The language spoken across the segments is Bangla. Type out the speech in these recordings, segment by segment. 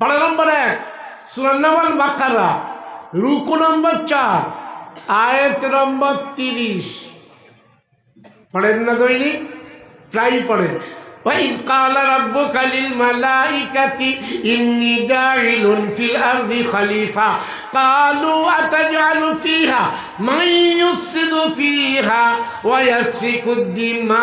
পাড়া নম্বর এক সুরান্নামাল বাকারা রুকু নম্বর চার আয়াত নম্বর তিরিশ পড়েন না দৈনিক প্রায় পড়েন وإذ قال ربك للملائكة إني جاعل في الأرض خليفة قالوا أتجعل فيها من يفسد فيها ويسفك الدماء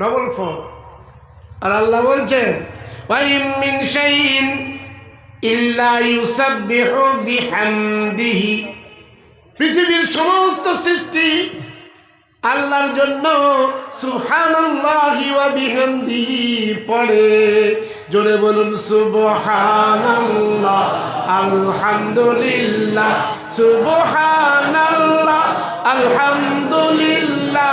ডবল ফোর আর আল্লাহ বলছেন ইল্লা ইউসাব্বিহু বিহামদিহি। পৃথিবীর সমস্ত সৃষ্টি আল্লাহর জন্য সুবহানাল্লাহি ওয়া বিহামদিহি পড়ে। জোরে বলুন, সুবহানাল্লাহ, আলহামদুলিল্লাহ সুবহানাল্লাহ, আলহামদুলিল্লাহ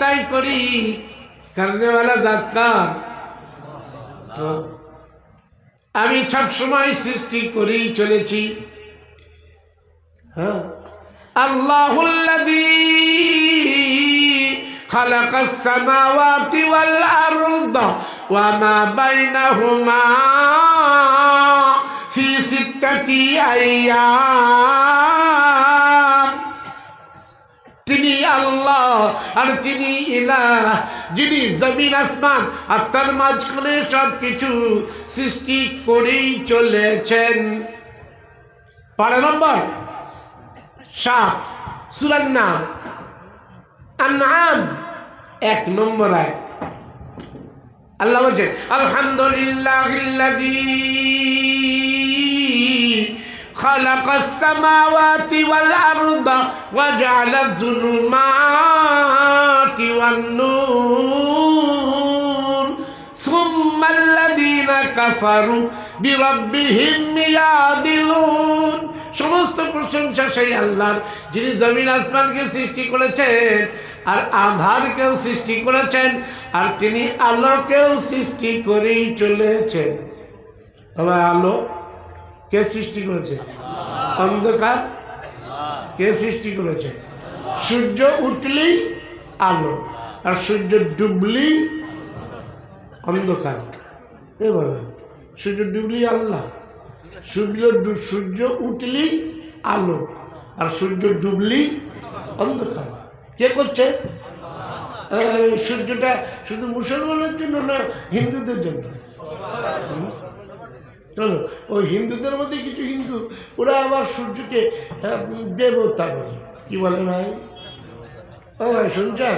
তাই করি কারণেওয়ালা জাতকার তো আমি সবসময় সৃষ্টি করেই চলেছি হ্যাঁ আল্লাহুল্লাযী خلق السماوات والأرض وما بينهما في ستة أيام আল্লাহ, আর তিনি ইলাহ, যিনি জমিন, আসমান, আর তার মাঝখানে সব কিছু সৃষ্টি করেই চলেছেন। পাড়া নম্বর, সাত সুরার নাম এক নম্বর আয় আল্লাহ বলছে আলহামদুলিল্লাহ خلق السماوات والأرض وجعل الظلمات والنور ثم الذين كفروا بربهم يعدلون সমস্ত প্রশংসা সেই আল্লাহর যিনি জমিন আসমানকে সৃষ্টি করেছেন আর আধারকেও সৃষ্টি করেছেন আর তিনি আলোকেও সৃষ্টি করেই চলেছেন তবে আলো কে সৃষ্টি করেছে? অন্ধকার। কে সৃষ্টি করেছে? সূর্য উঠলেই আলো, আর সূর্য ডুবলেই অন্ধকার। এভাবে সূর্য ডুবলেই আল্লাহ, সূর্য সূর্য উঠলেই আলো, আর সূর্য ডুবলেই অন্ধকার। কে করছে? সূর্যটা শুধু মুসলমানের জন্য না হিন্দুদের জন্য? চলো ওই হিন্দুদের মধ্যে কিছু হিন্দু ওরা আবার সূর্যকে আহ, দেবতা বলে। কি বলে ভাই? ও ভাই শুনছেন?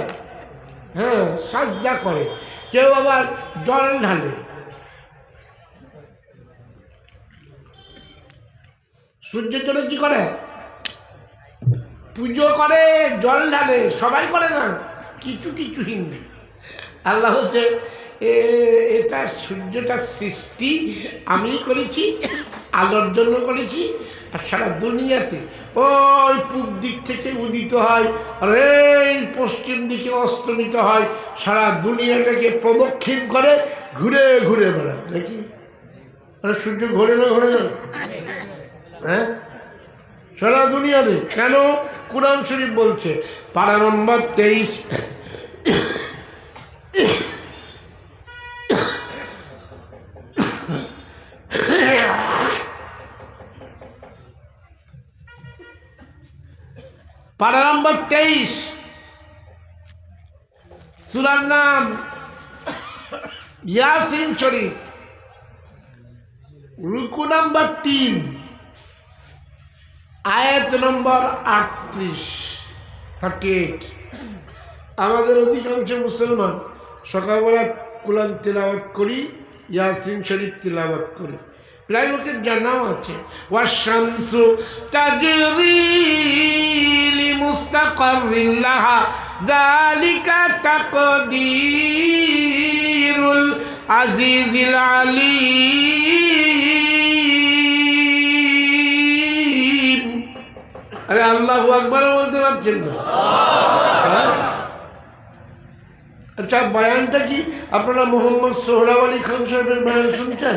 হ্যাঁ সাজদা করে। কেউ আবার জল ঢালে। সূর্যের জন্য কি করে? পুজো করে জল ঢালে। সবাই করে না কিছু কিছু হিন্দু। আল্লাহ হচ্ছে এটা সূর্যটা সৃষ্টি আমি করেছি, আলোর জন্য করেছি, আর সারা দুনিয়াতে ওই পূব দিক থেকে উদিত হয় এই পশ্চিম দিকে অস্তমিত হয়, সারা দুনিয়াটাকে প্রদক্ষিণ করে ঘুরে ঘুরে বেড়ায়, নাকি? আরে সূর্য ঘোরে না ঘোরে না হ্যাঁ? সারা দুনিয়াতে। কেন? কোরআন শরীফ বলছে পাড়া নম্বর তেইশ। পারা নম্বর তেইশ। সুরার নাম ইয়াসিন শরীফ। রুকু নম্বর তিন। আয়াত নম্বর আটত্রিশ থার্টি এইট আমাদের অধিকাংশ মুসলমান সকালবেলা কুলান তেলাওয়াত করি, ইয়াসিন শরীফ তেলাওয়াত করি। প্রায় লোকের জানাও আছে ওয়াশামসু তাজরি লিমুস্তাকাররিন লাহা যালিকা তাকদীরুল আজিজিল আলিম। আরে আল্লাহু আকবার বলতে পারছেন না। হ্যাঁ? আচ্ছা বয়ানটা কি? আপনারা মোহাম্মদ সোহরাব আলী খান সাহেবের বয়ান শুনছেন?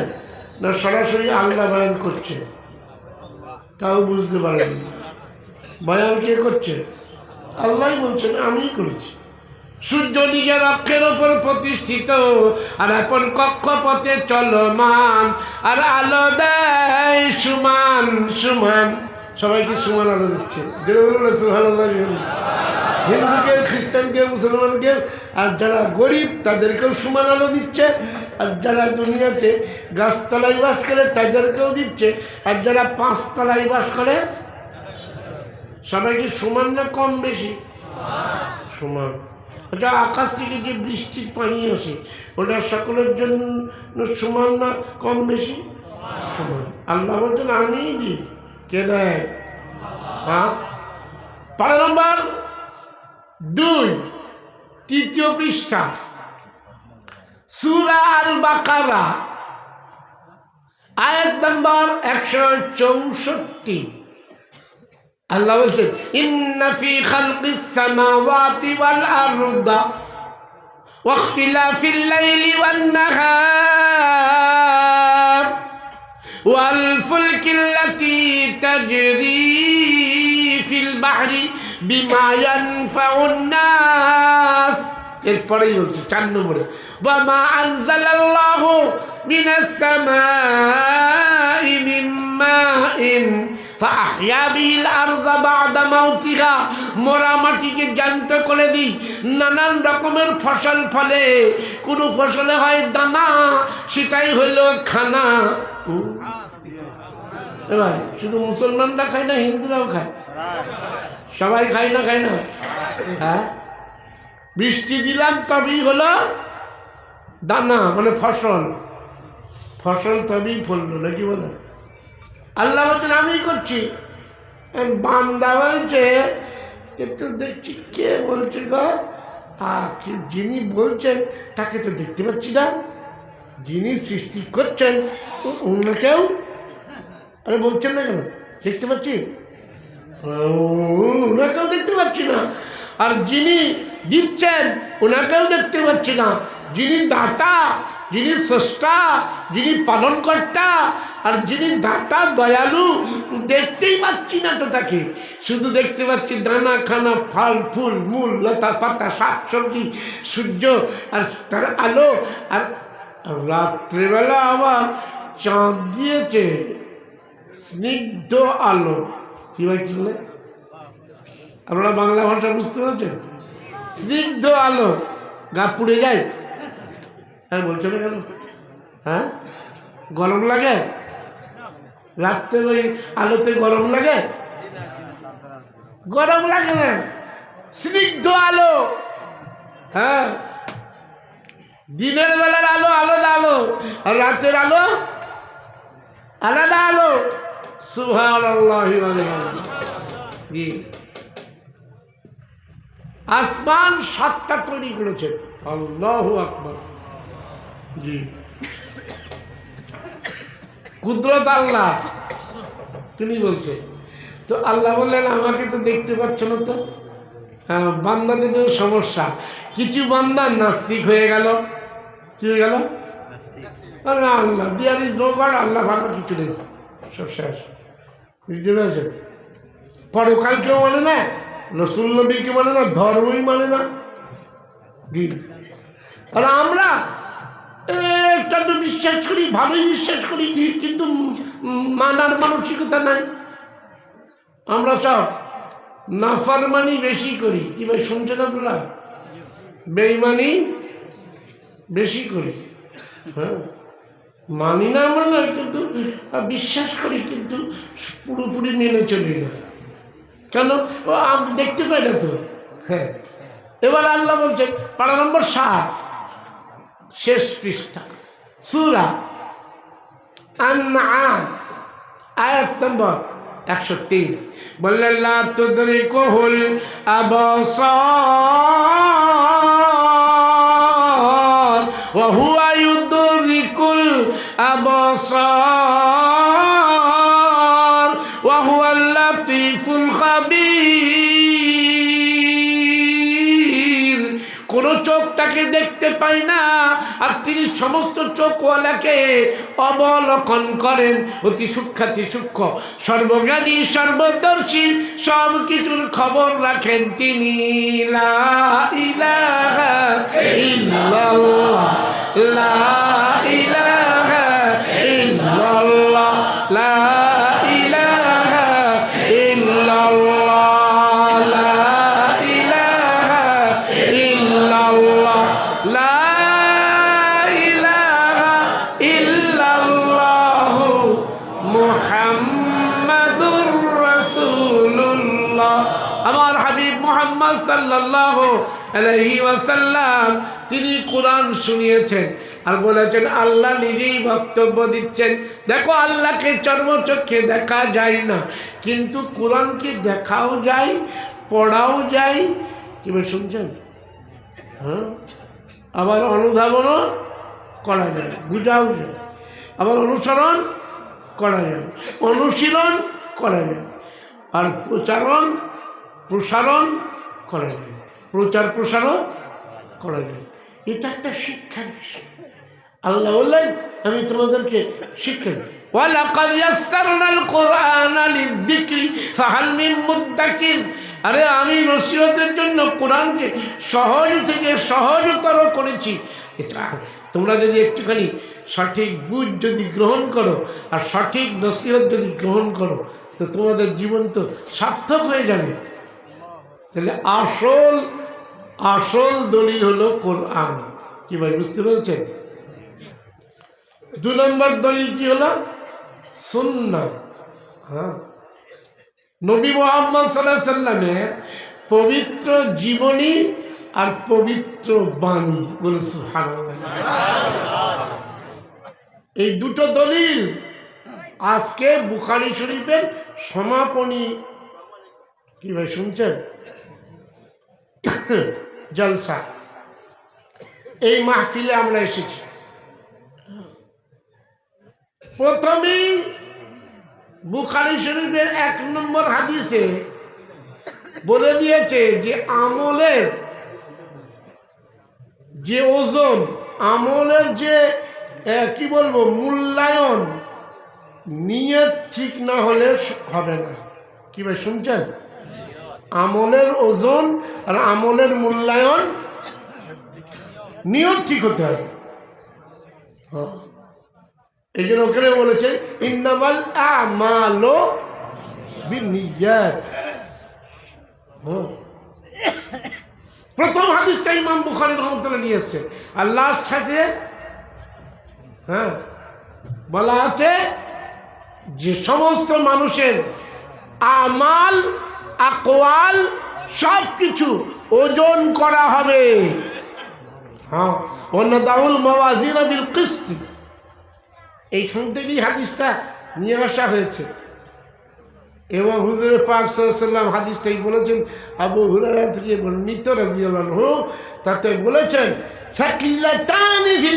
না সরাসরি আল্লাহ বয়ান করছে তাও বুঝতে পারেন বয়ান কে করছে? আল্লাহ বলছেন, আমিই করেছি। সূর্য নিজের অক্ষের ওপর প্রতিষ্ঠিত, আর এখন কক্ষপথে চলমান, আর আলো দেয় সুমান সুমান। সবাইকে সুমান আলো দিচ্ছে? যেটা বলল সুহান হিন্দুকে খ্রিস্টানকে মুসলমানকে আর যারা গরিব তাদেরকেও সমান আলো দিচ্ছে, আর যারা দুনিয়াতে গাছতলায় বাস করে তাদেরকেও দিচ্ছে, আর যারা পাঁচতলায় বাস করে সবাইকে সমান না কম বেশি? সমান। আচ্ছা আকাশ থেকে যে বৃষ্টির পানি আসে, ওটা সকলের জন্য সমান না কম বেশি? সমান। আল্লাহ বলছেন আমিই দিই। কে দেয়? হ্যাঁ পারা নম্বর, দুই, তৃতীয় পৃষ্ঠা। সুরা আল বাকারা আয়াত নম্বর একশো চৌষট্টি। আল্লাহ বলছেন ইন্না ফি খালকিস সামাওয়াতি ওয়াল আরদা واختلاف الليل والنهار والفلك التي تجري في البحر بما ينفع الناس এরপরেই বলছে চার নম্বরে বামা আনজালাল্লাহ মিনাস সামাই মিন মাইন মোরা মাটিকে জ্যান্ত করে দিই। নানান রকমের ফসল ফলে। কোনো ফসলে হয় দানা, সেটাই হলো খানা। এবার শুধু মুসলমানরা খায় না, হিন্দুরাও খায়? সবাই খায় না খায় না? হ্যাঁ? বৃষ্টি দিলাম, তবেই হলো দানা মানে ফসল। ফসল তবেই ফললো, নাকি বলে? আল্লাহ বলছেন আমি করছি। বান্দা বলছে, একটু দেখছি কে বলছে গো? যিনি বলছেন, তাকে তো দেখতে পাচ্ছি না। যিনি সৃষ্টি করছেন, ও- অন্যকেও আরে, বলছেন না কেন? দেখতে পাচ্ছি? ওনাকেও দেখতে পাচ্ছি না। আর যিনি দিচ্ছেন, ওনাকেও দেখতে পাচ্ছি না। যিনি দাতা যিনি স্রষ্টা, যিনি পালনকর্তা আর যিনি দাতা দয়ালু, দেখতেই পাচ্ছি না তো তাকে। শুধু দেখতে পাচ্ছি দানা, খানা, ফল, ফুল, মূল, লতা, পাতা, শাক, সবজি, সূর্য আর তার আলো। আর রাত্রেবেলা আবার চাঁদ দিয়েছে স্নিগ্ধ আলো। কি ভাই কি বলে? আপনারা বাংলা ভাষা বুঝতে পারছেন? স্নিগ্ধ আলো। গা পুড়ে যায় হ্যাঁ বলছো না কেন হ্যাঁ? গরম লাগে? রাত্রের ওই আলোতে গরম লাগে? গরম লাগে না। স্নিগ্ধ আলো। হ্যাঁ? দিনের বেলার আলো আলাদা আলো আর রাতের আলো আলাদা আলো। সুভান জি। আসমান সাতটা তৈরি করেছে। আল্লাহ আকবর। জি। কুদরত আল্লাহ। তিনি বলছে, তো আল্লাহ বললেন, আমাকে তো দেখতে পাচ্ছ না তো। হ্যাঁ বান্দাদের তো সমস্যা। কিছু বান্দা নাস্তিক হয়ে গেল। কি হয়ে গেল? আল্লাহ দিয়ার ইজ নো গড আল্লাহ ভালো কিছু নেই। সব শেষ। বুঝতে পেরেছেন পরকাল কেউ মানে না, রসুল নবীকে মানে না, ধর্মই মানে না। আর আমরা এ, একটা তো বিশ্বাস করি ভালোই বিশ্বাস করি কিন্তু মানার মানসিকতা নাই। আমরা সব নাফারমানি বেশি করি। কি ভাই শুনছেন আপনারা? বেইমানি বেশি করি। হ্যাঁ? মানি না আমরা না কিন্তু বিশ্বাস করি কিন্তু পুরোপুরি মেনে চলি না। কেন? দেখতে পাই না তো? হ্যাঁ। এবার আল্লাহ বলছেন পাড়া নম্বর সাত। শেষ পৃষ্ঠা। সুরা একশো তিন। বললেন লা তুদরিকুহুল আবসার ওয়া হুয়া সমস্ত চোখওয়ালাকে অবলোকন করেন। অতি সূক্ষাতি সূক্ষ্ম। সর্বজ্ঞানী, সর্বদর্শী সব কিছুর খবর রাখেন তিনি। লা ইলাহা ইল্লাল্লাহ। লা ইলাহা ইল্লাল্লাহ। লা মুহাম্মাদুর রাসূলুল্লাহ। আমার হাবিব মুহাম্মদ সাল্লাল্লাহু আলাইহি ওয়াসাল্লাম, তিনি কোরআন শুনিয়েছেন আর বলেছেন, আল্লাহ নিজেই বক্তব্য দিচ্ছেন। দেখো, আল্লাহকে চর্মচক্ষে দেখা যায় না, কিন্তু কোরআনকে দেখাও যায়, পড়াও যায়। কি ভাই শুনছেন? হ্যাঁ? আবার অনুধাবনও করা যায় বুঝাও যায়। আবার অনুসরণ করা যায় অনুশীলন করা যায় আর প্রচারণ, প্রসারণ করা যায় প্রচার, প্রসারণ করা যায় এটা একটা শিক্ষার আল্লাহ বললেন আমি তোমাদেরকে শিক্ষা দিই। ওয়ালাকাদ ইয়াসসারনাল কুরআনা লিযিকরি, ফাহাল মিন মুদ্দাকির। আরে আমি নসিহতের জন্য কোরআনকে সহজ থেকে সহজতর করেছি। এটা তোমরা যদি একটুখানি সঠিক বুঝ যদি গ্রহণ করো আর সঠিক নসিহত যদি গ্রহণ করো, তো তোমাদের জীবন তো সার্থক হয়ে যাবে। তাহলে আসল আসল দলিল হলো কোরআন। কি ভাই, বুঝতে পেরেছেন? দু নম্বর দলিল কি হলো? সুন্না হ্যাঁ। নবী মোহাম্মদ সাল্লাহ সাল্লামের পবিত্র জীবনী আর পবিত্র বাণী বলে সুবহানাল্লাহ। এই দুটো দলিল আজকে বুখারি শরীফের সমাপনী। কি ভাই শুনছেন? জলসা। এই মাহফিলে আমরা এসেছি। প্রথমেই বুখারি শরীফের এক নম্বর হাদিসে বলে দিয়েছে যে আমলের যে ওজন, আমলের যে কি বলব, মূল্যায়ন, নিয়ত ঠিক না হলে হবে না। কি ভাই, শুনছেন? আমলের ওজন আর আমলের মূল্যায়ন, নিয়ত ঠিক হতে হবে। হ্যাঁ। এই জন্য ওখানে বলেছে, ইন্নামাল আমালো বিনিয়াত। হ্যাঁ। প্রথম হাদিসটা ইমাম বুখারি রহমতুল্লাহ নিয়ে এসছে। আর লাস্ট আছে হ্যাঁ বলা আছে যে সমস্ত মানুষের আমাল, আকওয়াল সব কিছু ওজন করা হবে। হ্যাঁ অন্য দাউল মাওয়াজিন বিল কিস্তি। এইখান থেকেই হাদিসটা নিয়ে আসা হয়েছে। এবং হুজুরের পাক সাল্লাম হাদিসটাই বলেছেন, আবু হুরারা থেকে বর্ণিত রাজিয়াল্লাহ তাতে বলেছেন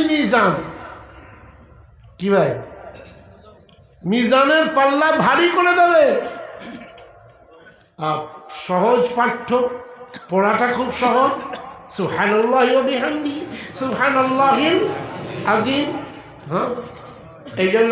মিজান। কি ভাই? মিজানের পাল্লা ভারী করে দেবে। আর সহজ পাঠ্য, পড়াটা খুব সহজ। সুহানুল্লাহ বিহান্দি সুহানুল্লাহিল আজিম হ্যাঁ? এই জন্য